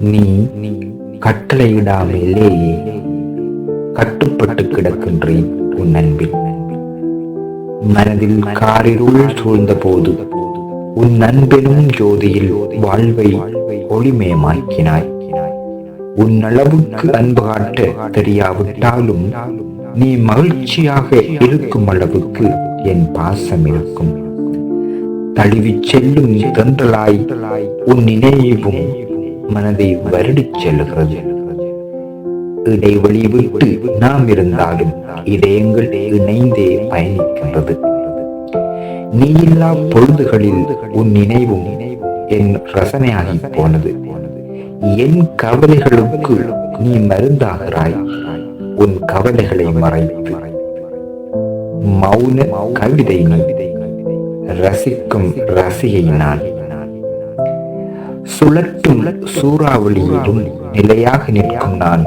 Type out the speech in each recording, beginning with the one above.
நீ நீ கட்டளையிடாமலேயே கட்டுப்பட்டு கிடக்கின்றேன் உன் அன்பில். மனதில் காரிருள் சூழ்ந்த போது உன் அன்பெனும் ஜோதியில் வாழ்வை ஒளிமயமாக்கினாய். உன் அளவுக்கு அன்பு காட்ட தெரியாவிட்டாலும் நீ மகிழ்ச்சியாக இருக்கும் அளவுக்கு என் பாசம் இருக்கும். தழுவிச் செல்லும் தென்றலாய் உன் நினைவும் மனதை வருடிச் செல்கிறது. இடைவெளி விட்டு நாம் இருந்தாலும் இதயங்கள் இணைந்தே பயணிக்கின்றது. நீ இல்லா பொழுதுகளில் உன் நினைவும் என் ரசனையாகி போனது. என் கவலைகளுக்கு நீ மருந்தாகிறாய். உன் கவலைகளை மறைத்து மௌன கவிதை ரசிக்கும் ரசிகை நான் சுழற்றும் சூறாவளியிலும் நிலையாக நிற்கும் நான்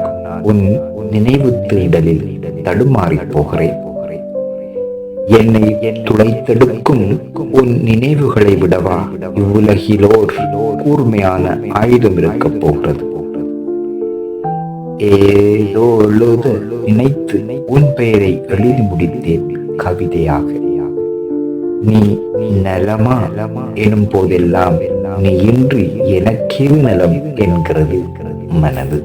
உன் நினைவு தீண்டலில் தடுமாறி போகிறேன். என்னை துளைத்தெடுக்கும் உன் நினைவுகளை விடவா? இவ்வுலகிலோர் கூர்மையான ஆயுதம் இருக்கப் போகிறது ஏதோ எழுத நினைத்து உன் பெயரை எழுதி முடித்தேன் கவிதையாக. நீ நலமா எனும் போதெல்லாம் நீ இன்றி எனக்கே நலம் என்கிறது மனது.